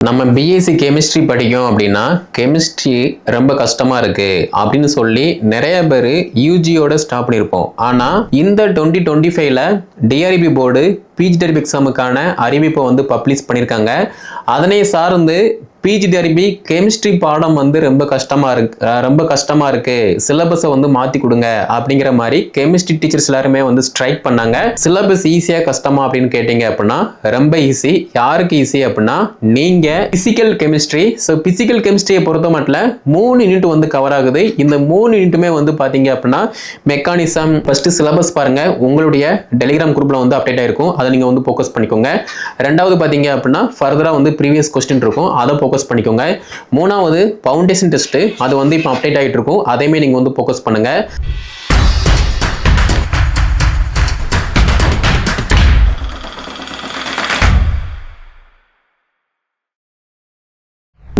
நம்ம BSc chemistry படிக்கும் அப்படின்னா கெமிஸ்ட்ரி ரொம்ப கஷ்டமா இருக்கு அப்படின்னு சொல்லி நிறைய பேர் யூஜியோட ஸ்டாப் பண்ணியிருப்போம் ஆனால் இந்த டுவெண்ட்டி டுவெண்ட்டி ஃபைவ்ல டிஆர்பி போர்டு பிஜிடெரிப் எக்ஸாமுக்கான அறிவிப்பை வந்து பப்ளிஷ் பண்ணியிருக்காங்க அதனை சார்ந்து பிஜி பிஜிடிஆர்பி கெமிஸ்ட்ரி பாடம் வந்து ரொம்ப கஷ்டமாக இருக்கு ரொம்ப கஷ்டமாக இருக்குது சிலபஸை வந்து மாற்றி கொடுங்க அப்படிங்கிற மாதிரி கெமிஸ்ட்ரி டீச்சர்ஸ் எல்லாருமே வந்து ஸ்ட்ரைக் பண்ணாங்க. சிலபஸ் ஈஸியாக கஷ்டமா அப்படின்னு கேட்டிங்க அப்படின்னா ரொம்ப ஈஸி யாருக்கு ஈஸி அப்படின்னா நீங்கள் ஃபிசிக்கல் கெமிஸ்ட்ரி ஸோ பிசிக்கல் கெமிஸ்ட்ரியை பொறுத்த மட்டும் மூணு யூனிட் வந்து கவர் ஆகுது. இந்த மூணு யூனிட்டுமே வந்து பார்த்தீங்க அப்படின்னா மெக்கானிசம் ஃபஸ்ட்டு சிலபஸ் பாருங்கள் உங்களுடைய டெலிகிராம் குரூப்பில் வந்து அப்டேட் ஆயிருக்கும். அதை நீங்க வந்து ஃபோக்கஸ் பண்ணிக்கோங்க. ரெண்டாவது பாத்தீங்க அப்படின்னா ஃபர்தரா வந்து ப்ரீவியஸ் கொஸ்டின் இருக்கும். அதை ஃபோக்கஸ் பண்ணிக்கோங்க. மூணாவது ஃபவுண்டேஷன் டெஸ்ட் அது வந்து இப்போ அப்டேட் ஆகிட்டு இருக்கும். அதையுமே நீங்கள் வந்து ஃபோக்கஸ் பண்ணுங்க.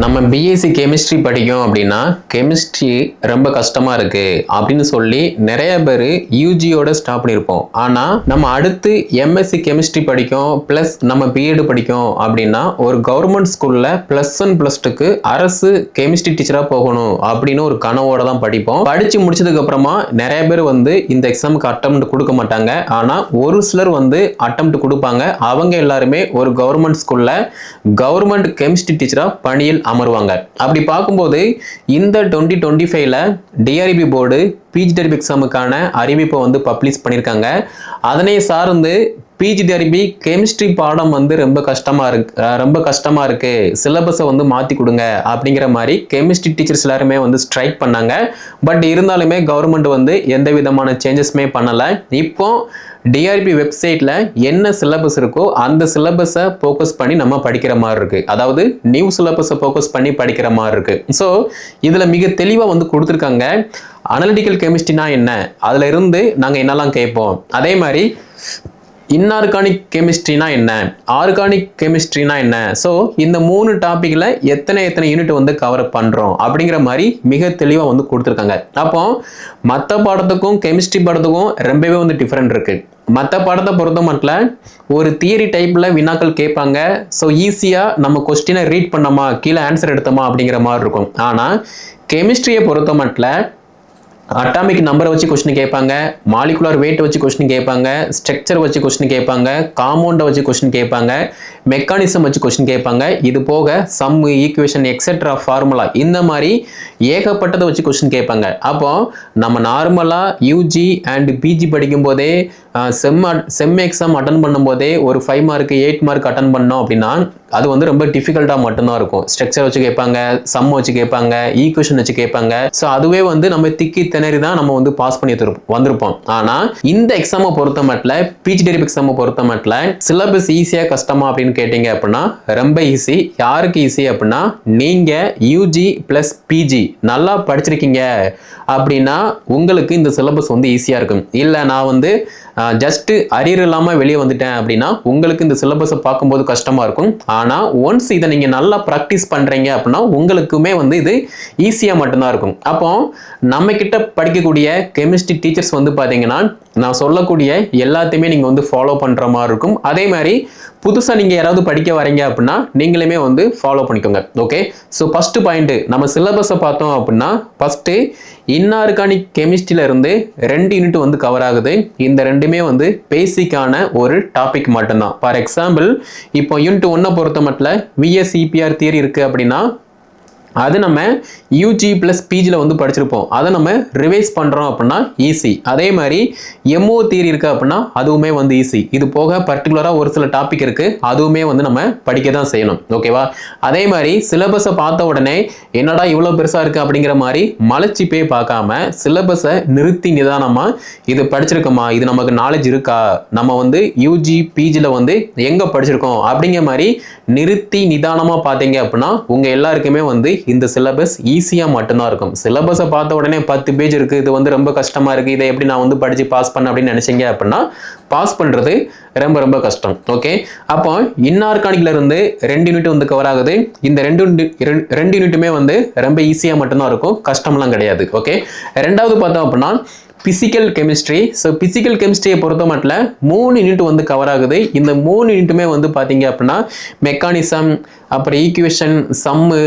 நம்ம பிஎஸ்சி கெமிஸ்ட்ரி படிக்கும் அப்படின்னா கெமிஸ்ட்ரி ரொம்ப கஷ்டமாக இருக்குது அப்படின்னு சொல்லி நிறைய பேர் யூஜியோட ஸ்டாப் பண்ணியிருப்போம் ஆனால் நம்ம அடுத்து எம்எஸ்சி கெமிஸ்ட்ரி படிக்கும் ப்ளஸ் நம்ம பிஎட் படிக்கும் அப்படின்னா ஒரு கவர்மெண்ட் ஸ்கூலில் ப்ளஸ் ஒன் ப்ளஸ் டூக்கு அரசு கெமிஸ்ட்ரி டீச்சராக போகணும் அப்படின்னு ஒரு கனவோட தான் படிப்போம். படித்து முடிச்சதுக்கப்புறமா நிறைய பேர் வந்து இந்த எக்ஸாமுக்கு அட்டம் கொடுக்க மாட்டாங்க. ஆனால் ஒரு சிலர் வந்து அட்டம் கொடுப்பாங்க. அவங்க எல்லாருமே ஒரு கவர்மெண்ட் ஸ்கூலில் கவர்மெண்ட் கெமிஸ்ட்ரி டீச்சராக பணியில் அமருவாங்க. அப்படி பார்க்கும்போது இந்த டுவெண்ட்டி டுவெண்ட்டி ஃபைவ்ல டிஆர்பி போர்டு பிஜிடிஆர்பி எக்ஸாமுக்கான அறிவிப்பை வந்து பப்ளிஷ் பண்ணியிருக்காங்க அதனை சார்ந்து பிஜி பிஜிடிஆர்பி கெமிஸ்ட்ரி பாடம் வந்து ரொம்ப கஷ்டமாக இருக்கு. ரொம்ப கஷ்டமாக இருக்குது சிலபஸை வந்து மாற்றி கொடுங்க அப்படிங்கிற மாதிரி கெமிஸ்ட்ரி டீச்சர்ஸ் எல்லாருமே வந்து ஸ்ட்ரைக் பண்ணாங்க. பட் இருந்தாலுமே கவர்மெண்ட் வந்து எந்த விதமான சேஞ்சஸுமே பண்ணலை. இப்போ டிஆர்பி வெப்சைட்டில் என்ன சிலபஸ் இருக்கோ அந்த சிலபஸை ஃபோக்கஸ் பண்ணி நம்ம படிக்கிற மாதிரி இருக்குது அதாவது நியூ சிலபஸை ஃபோக்கஸ் பண்ணி படிக்கிற மாதிரி இருக்குது ஸோ இதில் மிக தெளிவாக வந்து கொடுத்துருக்காங்க. அனலிட்டிக்கல் கெமிஸ்ட்ரினா என்ன? அதில் இருந்து நாங்கள் என்னெல்லாம் கேட்போம்? அதே மாதிரி இன்ஆர்கானிக் கெமிஸ்ட்ரினா என்ன? ஆர்கானிக் கெமிஸ்ட்ரினா என்ன? ஸோ இந்த மூணு டாப்பிக்கில் எத்தனை எத்தனை யூனிட் வந்து கவர் பண்ணுறோம் அப்படிங்கிற மாதிரி மிக தெளிவாக வந்து கொடுத்துருக்காங்க. அப்போ மற்ற பாடத்துக்கும் கெமிஸ்ட்ரி பாடத்துக்கும் ரொம்பவே வந்து டிஃப்ரெண்ட் இருக்குது மற்ற பாடத்தை பொறுத்த மட்டும் ஒரு தியரி டைப்பில் வினாக்கள் கேட்பாங்க. ஸோ ஈஸியாக நம்ம கொஸ்டினை ரீட் பண்ணோமா? கீழே ஆன்சர் எடுத்தோமா? அப்படிங்கிற மாதிரி இருக்கும். ஆனால் கெமிஸ்ட்ரியை பொறுத்த மட்டும் அட்டாமிக் நம்பரை வச்சு கொஸ்டின் கேட்பாங்க மாலிகுலர் வெயிட் வச்சு கொஸ்டின் கேட்பாங்க ஸ்ட்ரக்சர் வச்சு கொஸ்டின் கேட்பாங்க காம்பவுண்டை வச்சு கொஸ்டின் கேட்பாங்க மெக்கானிசம் வச்சு கொஸ்டின் கேட்பாங்க. இது போக சம் ஈக்குவேஷன் எக்ஸெட்ரா ஃபார்முலா இந்த மாதிரி ஏகப்பட்டதை வச்சு கொஸ்டின் கேட்பாங்க. அப்போ நம்ம நார்மலாக யூஜி அண்ட் பிஜி படிக்கும் போதே செம் செம் எக்ஸாம் அட்டன் பண்ணும்போதே ஒரு five mark eight mark attend பண்ணோம் அப்படின்னா அது வந்து ரொம்ப டிஃபிகல்ட்டாக மட்டும்தான் இருக்கும். ஸ்ட்ரக்சர் வச்சு கேட்பாங்க சம் வச்சு கேட்பாங்க ஈக்குவேஷன் வச்சு கேட்பாங்க. ஸோ அதுவே வந்து நம்ம திக்கி திணறி தான் நம்ம வந்து பாஸ் பண்ணி வந்திருப்போம். ஆனால் இந்த எக்ஸாமை பொறுத்த மட்டும் பிஜி டெரிப் எக்ஸாமை பொறுத்த மட்டும் சிலபஸ் ஈஸியாக கஷ்டமா அப்படின்னு கேட்டீங்க அப்படின்னா ரொம்ப ஈஸி யாருக்கு ஈஸி அப்படின்னா நீங்கள் யூஜி ப்ளஸ் பிஜி நல்லா படிச்சிருக்கீங்க அப்படின்னா உங்களுக்கு இந்த சிலபஸ் வந்து ஈஸியாக இருக்கும். இல்லை நான் வந்து ஜஸ்ட் அரியர் இல்லாமல் வெளியே வந்துட்டேன் அப்படின்னா உங்களுக்கு இந்த சிலபஸை பார்க்கும்போது கஷ்டமாக இருக்கும். ஆனால் ஒன்ஸ் இதை நீங்கள் நல்லா ப்ராக்டிஸ் பண்ணுறீங்க அப்படின்னா உங்களுக்குமே வந்து இது ஈஸியாக மட்டும்தான் இருக்கும். அப்போ நம்ம கிட்ட படிக்கக்கூடிய கெமிஸ்ட்ரி டீச்சர்ஸ் வந்து பார்த்தீங்கன்னா நான் சொல்லக்கூடிய எல்லாத்தையுமே நீங்கள் வந்து ஃபாலோ பண்ணுற மாதிரி இருக்கும். அதே மாதிரி புதுசாக நீங்கள் யாராவது படிக்க வரீங்க அப்படின்னா நீங்களுமே வந்து ஃபாலோ பண்ணிக்கோங்க. ஓகே ஸோ ஃபஸ்ட்டு பாயிண்ட்டு நம்ம சிலபஸை பார்த்தோம் அப்படின்னா ஃபஸ்ட்டு இன்ஆர்கானிக் கெமிஸ்ட்ரியில இருந்து ரெண்டு யூனிட் வந்து கவர் ஆகுது. இந்த ரெண்டுமே வந்து பேசிக்கான ஒரு டாபிக் மட்டும்தான். ஃபார் எக்ஸாம்பிள் இப்போ யூனிட் ஒன்றை பொறுத்த மட்டும் விஎஸ்இபிஆர் தியரி இருக்குது அப்படின்னா அது நம்ம யூஜி ப்ளஸ் பிஜியில் வந்து படிச்சிருப்போம். அதை நம்ம ரிவைஸ் பண்ணுறோம் அப்படின்னா ஈஸி அதே மாதிரி எம்ஓ தியரி இருக்குது அப்படின்னா அதுவுமே வந்து ஈஸி இது போக பர்டிகுலராக ஒரு சில டாபிக் இருக்குது அதுவுமே வந்து நம்ம படிக்க தான் செய்யணும். ஓகேவா அதே மாதிரி சிலபஸை பார்த்த உடனே என்னடா இவ்வளோ பெருசாக இருக்குது அப்படிங்கிற மாதிரி மலைச்சி போய் பார்க்காம சிலபஸை நிறுத்தி நிதானமாக இது படிச்சிருக்கோமா? இது நமக்கு நாலேஜ் இருக்கா? நம்ம வந்து யூஜி பிஜியில் வந்து எங்கே படிச்சிருக்கோம்? அப்படிங்கிற மாதிரி நிறுத்தி நிதானமாக பார்த்தீங்க அப்படின்னா உங்கள் எல்லாருக்குமே வந்து இந்த சிலபஸ் ஈஸியாக மட்டும்தான் இருக்கும். சிலபஸை பார்த்த உடனே பத்து பேஜ் இருக்குது இது வந்து ரொம்ப கஷ்டமாக இருக்குது இதை எப்படி நான் வந்து படித்து பாஸ் பண்ண அப்படின்னு நினச்சிங்க அப்படின்னா பாஸ் பண்ணுறது ரொம்ப ரொம்ப கஷ்டம். ஓகே அப்போ இன்னார்கானிக்லேருந்து ரெண்டு யூனிட் வந்து கவர் ஆகுது. இந்த ரெண்டு ரெண்டு- ரெண்டு யூனிட்டுமே வந்து ரொம்ப ஈஸியாக மட்டும்தான் இருக்கும். கஷ்டம்லாம் கிடையாது. ஓகே ரெண்டாவது பார்த்தோம் அப்படின்னா ஃபிசிக்கல் கெமிஸ்ட்ரி ஸோ ஃபிசிக்கல் கெமிஸ்ட்ரியை பொறுத்த மட்டும் மூணு யூனிட் வந்து கவர் ஆகுது. இந்த மூணு யூனிட்டுமே வந்து பார்த்தீங்க அப்படின்னா மெக்கானிசம் அப்புறம் ஈக்குவேஷன் சம்மு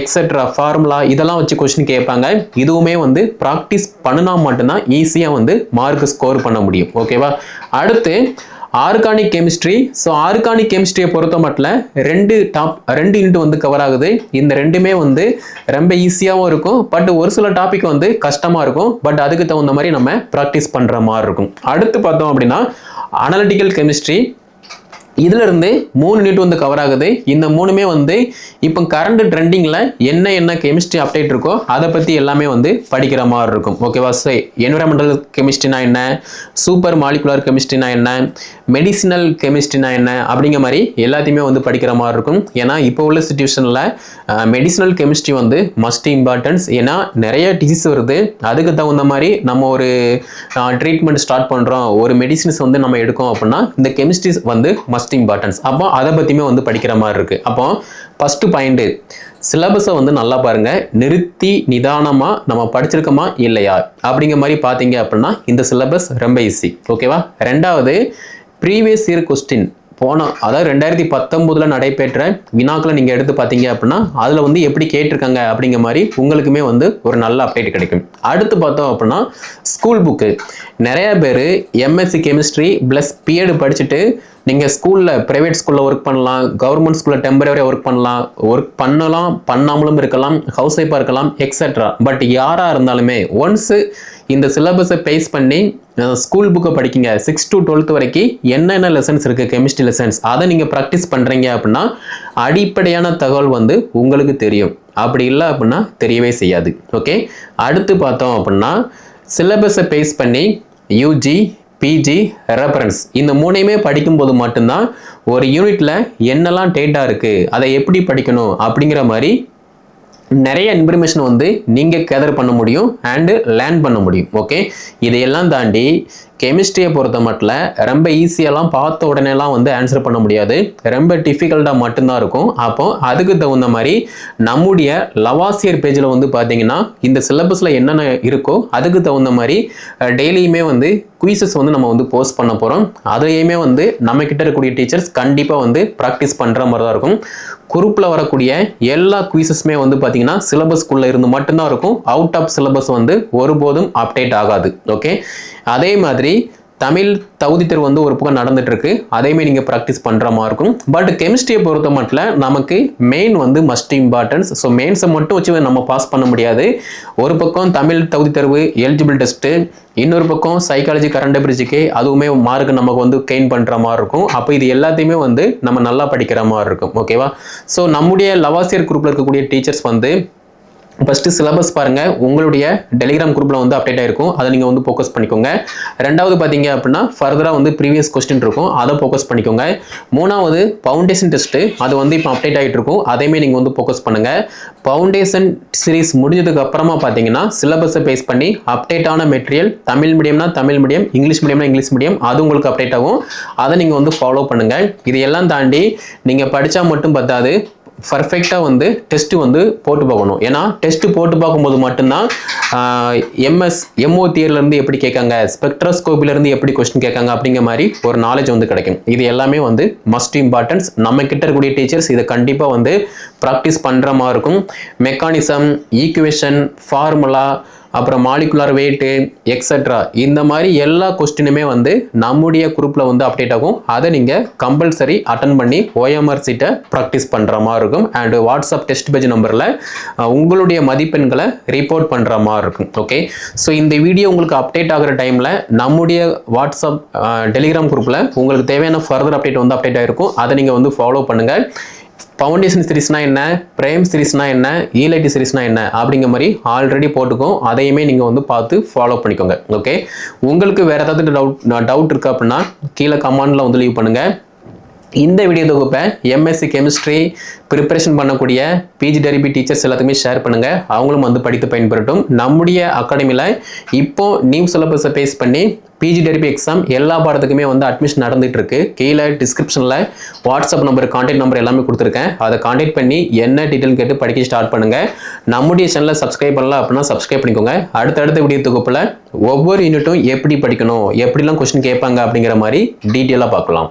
எக்ஸெட்ரா ஃபார்முலா இதெல்லாம் வச்சு கொஸ்டின் கேட்பாங்க இதுவுமே வந்து ப்ராக்டிஸ் பண்ணினா மட்டும்தான் ஈஸியாக வந்து மார்க் ஸ்கோர் பண்ண முடியும். ஓகேவா அடுத்து ஆர்கானிக் கெமிஸ்ட்ரி. ஸோ ஆர்கானிக் கெமிஸ்ட்ரியை பொறுத்த மட்டும் ரெண்டு டாப் ரெண்டு யூனிட் வந்து கவர் ஆகுது. இந்த ரெண்டுமே வந்து ரொம்ப ஈஸியாகவும் இருக்கும். பட் ஒரு சில டாபிக் வந்து கஷ்டமாக இருக்கும். பட் அதுக்கு தகுந்த மாதிரி நம்ம ப்ராக்டிஸ் பண்ணுற மாதிரி இருக்கும். அடுத்து பார்த்தோம் அப்படின்னா அனலிட்டிக்கல் கெமிஸ்ட்ரி இதுல இருந்து மூணு யூனிட் வந்து கவர் ஆகுது. இந்த மூணுமே வந்து இப்போ கரண்ட் ட்ரெண்டிங்கில் என்ன என்ன கெமிஸ்ட்ரி அப்டேட் இருக்கோ அதை பற்றி எல்லாமே வந்து படிக்கிற மாதிரி இருக்கும். ஓகேவா சரி. என்விரான்மெண்டல் கெமிஸ்ட்ரினா என்ன? சூப்பர் மாலிகுலர் கெமிஸ்ட்ரினா என்ன? மெடிசினல் கெமிஸ்ட்ரினா என்ன? அப்படிங்கிற மாதிரி எல்லாத்தையுமே வந்து படிக்கிற மாதிரி இருக்கும். ஏன்னா இப்போ உள்ள சுச்சுவேஷனில் மெடிசினல் கெமிஸ்ட்ரி வந்து மஸ்ட் இம்பார்ட்டன்ஸ் ஏன்னா நிறைய டிசீஸ் வருது. அதுக்கு தகுந்த மாதிரி நம்ம ஒரு ட்ரீட்மெண்ட் ஸ்டார்ட் பண்ணுறோம் ஒரு மெடிசின்ஸ் வந்து நம்ம எடுக்கோம் அப்படின்னா இந்த கெமிஸ்ட்ரிஸ் வந்து மஸ்ட் இம்பார்ட்டன்ஸ் அப்போ அதை பற்றியுமே வந்து படிக்கிற மாதிரி இருக்குது அப்போ ஃபஸ்ட்டு பாயிண்ட்டு சிலபஸை வந்து நல்லா பாருங்கள் நிறுத்தி நிதானமாக நம்ம படிச்சிருக்கோமா இல்லையா? அப்படிங்கிற மாதிரி பார்த்தீங்க அப்படின்னா இந்த சிலபஸ் ரொம்ப ஈஸி ஓகேவா ரெண்டாவது ப்ரீவியஸ் இயர் கொஸ்டின் போன அதாவது ரெண்டாயிரத்தி பத்தொம்போதில் நடைபெற்ற வினாக்களை நீங்கள் எடுத்து பார்த்தீங்க அப்படின்னா அதில் வந்து எப்படி கேட்டிருக்காங்க அப்படிங்கிற மாதிரி உங்களுக்குமே வந்து ஒரு நல்ல அப்டேட் கிடைக்கும். அடுத்து பார்த்தோம் அப்படின்னா ஸ்கூல் புக்கு நிறைய பேர் எம்எஸ்சி கெமிஸ்ட்ரி ப்ளஸ் பிஎட் படிச்சுட்டு நீங்கள் ஸ்கூலில் ப்ரைவேட் ஸ்கூலில் ஒர்க் பண்ணலாம் கவர்மெண்ட் ஸ்கூலில் டெம்பரரியாக ஒர்க் பண்ணலாம் ஒர்க் பண்ணலாம் பண்ணாமலும் இருக்கலாம் ஹவுஸ் ஒய்ஃபாக இருக்கலாம் எக்ஸட்ரா பட் யாராக இருந்தாலுமே ஒன்ஸு இந்த சிலபஸை பேஸ் பண்ணி ஸ்கூல் புக்கை படிக்கிங்க. சிக்ஸ் டு டுவெல்த் வரைக்கும் என்னென்ன லெசன்ஸ் இருக்குது கெமிஸ்ட்ரி லெசன்ஸ் அதை நீங்கள் ப்ராக்டிஸ் பண்ணுறீங்க அப்படின்னா அடிப்படையான தகவல் வந்து உங்களுக்கு தெரியும். அப்படி இல்லை அப்படின்னா தெரியவே செய்யாது. ஓகே அடுத்து பார்த்தோம் அப்படின்னா சிலபஸை பேஸ் பண்ணி யூஜி பிஜி ரெஃபரன்ஸ் இந்த மூணையுமே படிக்கும்போது மட்டும்தான் ஒரு யூனிட்டில் என்னெல்லாம் டேட்டா இருக்குது அதை எப்படி படிக்கணும்? அப்படிங்கிற மாதிரி நிறைய இன்ஃபர்மேஷன் வந்து நீங்கள் கேதர் பண்ண முடியும் அண்டு லேர்ன் பண்ண முடியும் ஓகே இதையெல்லாம் தாண்டி கெமிஸ்ட்ரியை பொறுத்த மட்டும் ரொம்ப ஈஸியெல்லாம் பார்த்த உடனேலாம் வந்து ஆன்சர் பண்ண முடியாது. ரொம்ப டிஃபிகல்ட்டாக மட்டும்தான் இருக்கும். அப்போ அதுக்கு தகுந்த மாதிரி நம்முடைய லவாசியர் பேஜில் வந்து பார்த்தீங்கன்னா இந்த சிலபஸில் என்னென்ன இருக்கோ அதுக்கு தகுந்த மாதிரி டெய்லியுமே வந்து குயிசஸ் வந்து நம்ம வந்து போஸ்ட் பண்ண போகிறோம் அதையுமே வந்து நம்ம இருக்கக்கூடிய டீச்சர்ஸ் கண்டிப்பாக வந்து ப்ராக்டிஸ் பண்ணுற மாதிரி தான் இருக்கும் குரூப்பில் வரக்கூடிய எல்லா குயிசஸுமே வந்து பார்த்தீங்கன்னா சிலபஸ்க்குள்ளே இருந்து மட்டும்தான் இருக்கும். அவுட் ஆஃப் சிலபஸ் வந்து ஒருபோதும் அப்டேட் ஆகாது. ஓகே அதே மாதிரி தமிழ் தகுதி தேர்வு வந்து ஒரு பக்கம் நடந்துட்டு அதேமாரி அதையுமே நீங்கள் ப்ராக்டிஸ் பண்ணுற மாதிரி இருக்கும். பட் கெமிஸ்ட்ரியை பொறுத்த மட்டும் நமக்கு மெயின் வந்து மஸ்ட் இம்பார்ட்டன்ஸ் ஸோ மெயின்ஸை மட்டும் வச்சு நம்ம பாஸ் பண்ண முடியாது. ஒரு பக்கம் தமிழ் தகுதி தேர்வு எலிஜிபிள் டெஸ்ட்டு இன்னொரு பக்கம் சைக்காலஜி கரண்ட் பிரிட்ஜுக்கு அதுவுமே மார்க் நமக்கு வந்து கெயின் பண்ணுற மாதிரி இருக்கும். அப்போ இது எல்லாத்தையுமே வந்து நம்ம நல்லா படிக்கிற மாதிரி இருக்கும். ஓகேவா ஸோ நம்முடைய லவாசியர் குரூப்பில் இருக்கக்கூடிய டீச்சர்ஸ் வந்து ஃபஸ்ட்டு சிலபஸ் பாருங்கள் உங்களுடைய டெலிகிராம் குரூப்பில் வந்து அப்டேட் ஆகிருக்கும் அதை நீங்கள் வந்து ஃபோக்கஸ் பண்ணிக்கோங்க. ரெண்டாவது பார்த்தீங்க அப்படின்னா ஃபர்தராக வந்து ப்ரீவியஸ் கொஸ்டின் இருக்கும். அதை ஃபோக்கஸ் பண்ணிக்கோங்க. மூணாவது ஃபவுண்டேஷன் டெஸ்ட்டு அது வந்து இப்போ அப்டேட் ஆகிட்டு இருக்கும். அதையுமே நீங்கள் வந்து ஃபோக்கஸ் பண்ணுங்கள் ஃபவுண்டேஷன் சீரிஸ் முடிஞ்சதுக்கு அப்புறமா பார்த்தீங்கன்னா சிலபஸை பேஸ் பண்ணி அப்டேட்டான மெட்டீரியல் தமிழ் மீடியம்னா தமிழ் மீடியம் இங்கிலீஷ் மீடியம்னா இங்கிலீஷ் மீடியம் அது உங்களுக்கு அப்டேட் ஆகும். அதை நீங்கள் வந்து ஃபாலோ பண்ணுங்கள் இது எல்லாம் தாண்டி நீங்கள் படித்தா மட்டும் பத்தாது. பர்ஃபெக்டாக வந்து டெஸ்ட்டு வந்து போட்டு பார்க்கணும். ஏன்னா டெஸ்ட்டு போட்டு பார்க்கும்போது மட்டும்தான் எம்எஸ் எம்ஓ தியர்லேருந்து எப்படி கேட்காங்க ஸ்பெக்ட்ரோஸ்கோப்பிலேருந்து எப்படி கொஸ்டின் கேட்காங்க அப்படிங்கிற மாதிரி ஒரு நாலேஜ் வந்து கிடைக்கும். இது எல்லாமே வந்து மஸ்ட் இம்பார்ட்டன்ஸ் நம்ம கிட்ட இருக்கக்கூடிய டீச்சர்ஸ் இதை கண்டிப்பாக வந்து ப்ராக்டிஸ் பண்ணுற மாதிரி இருக்கும். மெக்கானிசம் ஈக்குவேஷன் ஃபார்முலா அப்புறம் மாலிகுலர் வெயிட்டு எக்ஸட்ரா இந்த மாதிரி எல்லா கொஸ்டினுமே வந்து நம்முடைய குரூப்பில் வந்து அப்டேட் ஆகும். அதை நீங்கள் கம்பல்சரி அட்டன் பண்ணி ஓஎம்ஆர் சீட்டை ப்ராக்டிஸ் பண்ணுற மாதிரி இருக்கும். அண்டு வாட்ஸ்அப் டெஸ்ட் பேஜ் நம்பரில் உங்களுடைய மதிப்பெண்களை ரிப்போர்ட் பண்ணுற மாதிரி இருக்கும். ஓகே ஸோ இந்த வீடியோ உங்களுக்கு அப்டேட் ஆகிற டைமில் நம்முடைய வாட்ஸ்அப் டெலிகிராம் குரூப்பில் உங்களுக்கு தேவையான ஃபர்தர் அப்டேட் வந்து அப்டேட் ஆகிருக்கும் அதை நீங்கள் வந்து ஃபாலோ பண்ணுங்கள் ஃபவுண்டேஷன் சீரிஸ்னால் என்ன? பிரேம் சீரிஸ்னால் என்ன? ஈலைட்டி சீரிஸ்னால் என்ன? அப்படிங்கிற மாதிரி ஆல்ரெடி போட்டுக்கோ அதையுமே நீங்கள் வந்து பார்த்து ஃபாலோ பண்ணிக்கோங்க. ஓகே உங்களுக்கு வேறு ஏதாவது டவுட் டவுட் இருக்குது அப்படின்னா கீழே கமெண்டில் வந்து லீவ் பண்ணுங்கள் இந்த வீடியோ தொகுப்பை எம்எஸ்சி கெமிஸ்ட்ரி ப்ரிப்பரேஷன் பண்ணக்கூடிய பிஜி டெரிபி டீச்சர்ஸ் எல்லாத்துக்குமே ஷேர் பண்ணுங்கள் அவங்களும் வந்து படித்து பயன்பெறட்டும். நம்முடைய அகாடமியில் இப்போ நியூ சிலபஸை பேஸ் பண்ணி பிஜி டெரிபி எக்ஸாம் எல்லா பாடத்துக்குமே வந்து அட்மிஷன் நடந்துகிட்டு இருக்கு கீழே டிஸ்கிரிப்ஷனில் வாட்ஸ்அப் நம்பர் கான்டாக்ட் நம்பர் எல்லாமே கொடுத்துருக்கேன். அதை கான்டாக்ட் பண்ணி என்ன டீட்டெயில் கேட்டு படிக்க ஸ்டார்ட் பண்ணுங்கள் நம்முடைய சேனலை சப்ஸ்கிரைப் பண்ணலாம் அப்படின்னா சப்ஸ்கிரைப் பண்ணிக்கோங்க. அடுத்தடுத்த வீடியோ தொகுப்பில் ஒவ்வொரு யூனிட்டும் எப்படி படிக்கணும் எப்படிலாம் கொஸ்டின் கேட்பாங்க அப்படிங்கிற மாதிரி டீட்டெயிலாக பார்க்கலாம்.